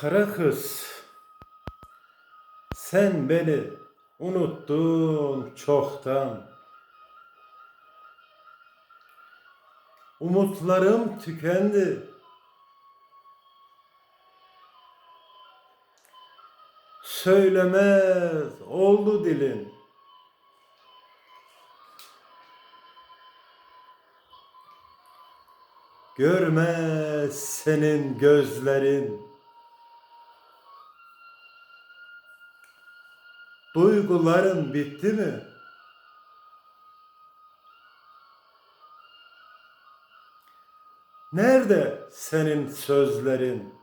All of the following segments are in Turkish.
Kara kız, sen beni unuttun çoktan. Umutlarım tükendi. Söylemez oldu dilin. Görmez senin gözlerin. Duyguların bitti mi? Nerede senin sözlerin?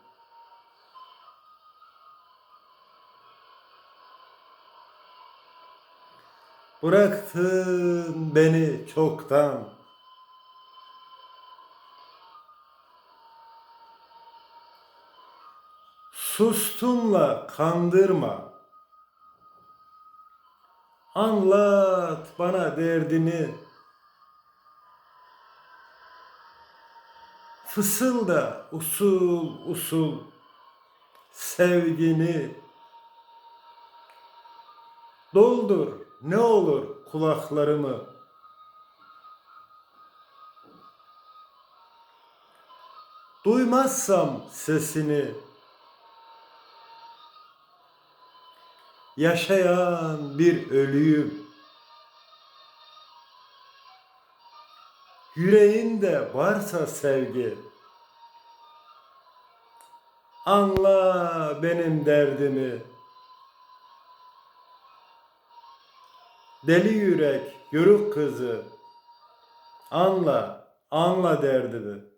Bıraktın beni çoktan. Sustunla kandırma. Anlat bana derdini. Fısılda usul usul sevgini. Doldur ne olur kulaklarımı. Duymazsam sesini. Yaşayan bir ölüyüm. Yüreğinde varsa sevgi. Anla benim derdimi. Deli yürek, yörük kızı. Anla, anla derdimi.